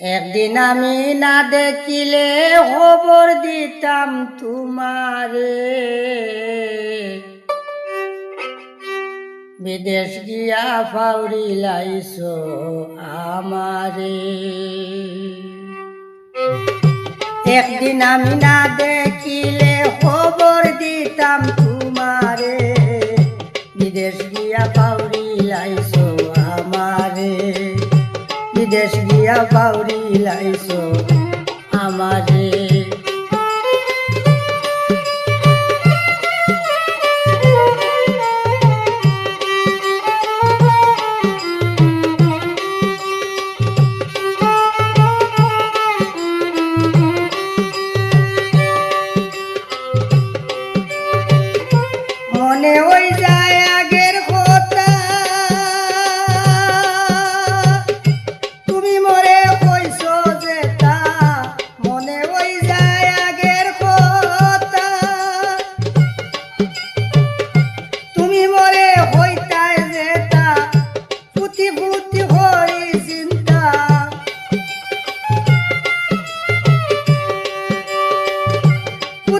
একদিন আমি না দেখিলে খবর দিতাম তোমারে। বিদেশ গিয়া ফাউরি লাইছো আমারে। একদিন আমি না দেখিলে খবর দিতাম তোমারে। বিদেশ গিয়া পাউরি লাইছো আমারে। বিদেশ গিয়া পাউরি লাইছো আমারে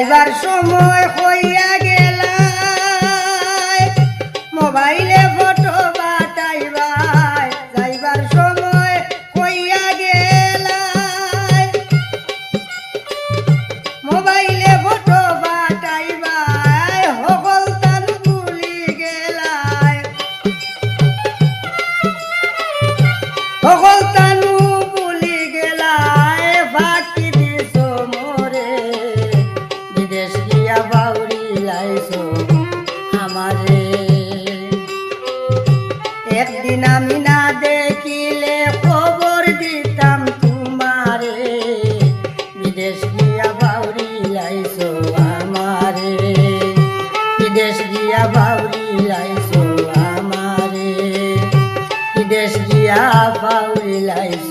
যাইবার সময় একদিন আমি না দেখিলে খবর দিতাম তোমারে। বিদেশ গিয়া বাউরি লাইছো আমারে। বিদেশ গিয়া বাউরি লাইছো আমারে। বিদেশ গিয়া বাউরি লাইছো